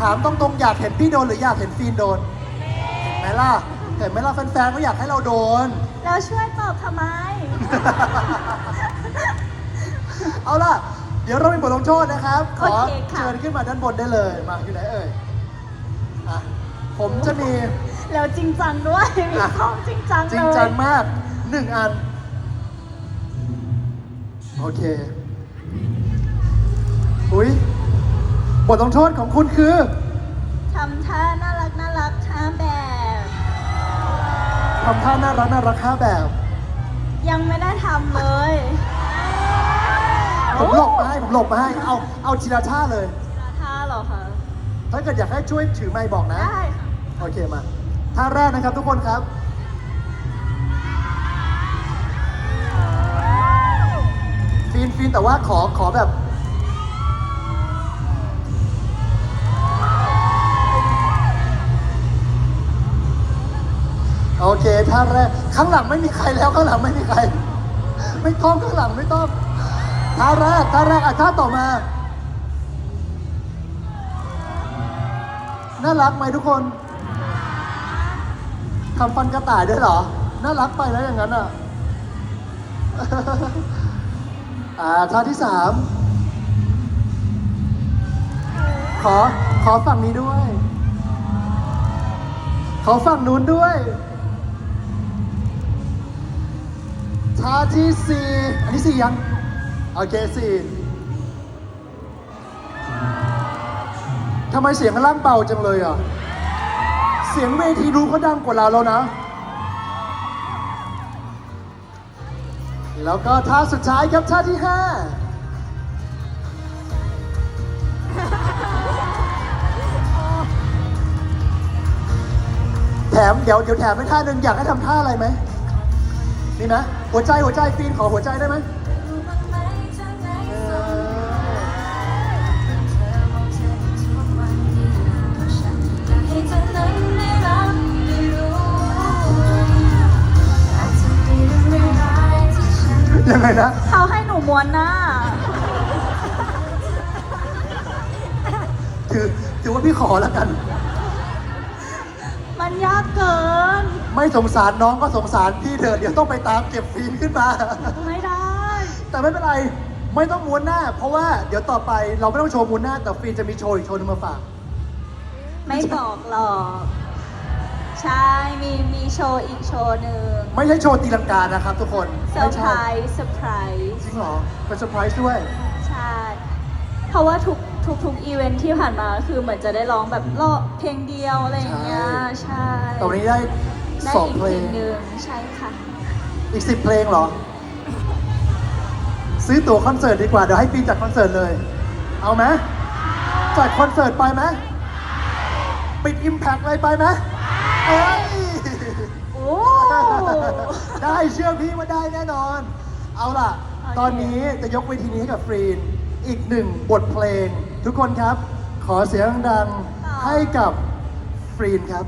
ถามตรงๆอยากเห็นพี่โดนหรืออยากเห็นฟีนโดนเห็นไหมล่ะเห็นไหมล่ะแฟนๆก็อยากให้เราโดนแล้วช่วยตอบทำไม เอาล่ะ เดี๋ยวเรามีบทลงโทษนะครับ ขอโอเคค่ะ เชิญขึ้นมาด้านบนได้เลยมาอยู่ไหนเอ่ยอะผมจะมี แล้วจริงจังด้วยมีอะความจริงจังเลยจริงจังมากหนึ่งอัน โอเค อุ้ย บทลงโทษของคุณคือ ทำท่าน่ารักน่ารักท่าแบบ ทำท่าน่ารักน่ารักห้าแบบยังไม่ได้ทำเลย ผมหลบมาให้ผมหลบมาให้เอาเอาทีละท่าเลย ท่าเหรอคะถ้าเกิดอยากให้ช่วยถือไมค์บอกนะ ได้ค่ะ โอเคมาท่าแรกนะครับทุกคนครับฟีนฟีนแต่ว่าขอขอแบบ เคท่าแรกข้างหลังไม่มีใครแล้วข้างหลังไม่มีใคร ไม่ต้องข้างหลังไม่ต้องท่าแรกท่าแรกอะท่าต่อมาน่ารักไหมทุกคนทำฟันกระต่ายด้วยเหรอ น่ารักไปแล้วอย่างนั้นอะอ่าท่าที่สามขอ ขอฝั่งนี้ด้วย ขอฝั่งนู้นด้วย ท่าที่สี่อันนี้สี่ยัง โอเคสี่ทำไมเสียงข้างล่างเบาจังเลยอะ เสียงเวทีรู้ก็ดังกว่าเราแล้วนะ แล้วก็ท่าสุดท้ายครับท่าที่ห้าแถมเดี๋ยวเดี๋ยวแถมไปท่าหนึ่งอยากให้ทำท่าอะไรไหม นี่นะหัวใจหัวใจฟีนขอหัวใจได้ไหมเออยังไงนะเขาให้หนูม้วนหน้าถือถือว่าพี่ขอแล้วกัน มันยากเกิน ไม่สงสารน้องก็สงสารพี่เถอะเดี๋ยวต้องไปตามเก็บฟิล์มขึ้นมา ไม่ได้ แต่ไม่เป็นไรไม่ต้องม้วนหน้า เพราะว่าเดี๋ยวต่อไปเราไม่ต้องโชว์ม้วนหน้า แต่ฟิล์มจะมีโชว์อีกโชว์หนึงมาฝาก ไม่บอกหรอก ใช่ มีมีโชว์อีกโชว์หนึ่งไม่ใช่โชว์ตีลังกานะครับทุกคนเซอไม่ร์ไพรใช่ส์เซอร์ไพรส์จริงเหรอเป็นเซอร์ไพรส์ด้วย ใช่ เพราะว่าทุกทุกทุกอีเวนท์ที่ผ่านมาคือเหมือนจะได้ร้องแบบรอบเพลงเดียวอะไรอย่างเงี้ย ใช่ใช่แต่วันนี้ได้ ได้สองอีกเพเพลลงงหนึ่งใช่ค่ะ อีกสิบเพลงเหรอ ซื้อตั๋วคอนเสิร์ตดีกว่า เดี๋ยวให้ฟิล์มจัดคอนเสิร์ตเลย เอาไหมจัดคอนเสิร์ตไปไหมปิดอิมแพกเลยไปไหมเอ้ย โอ้ ได้เชื่อพี่ว่าได้แน่นอน เอาล่ะ โอเค ตอนนี้จะยกเวทีนี้ให้กับฟรีน อีกหนึ่งบทเพลง ทุกคนครับ ขอเสียงดังๆให้กับฟรีนครับ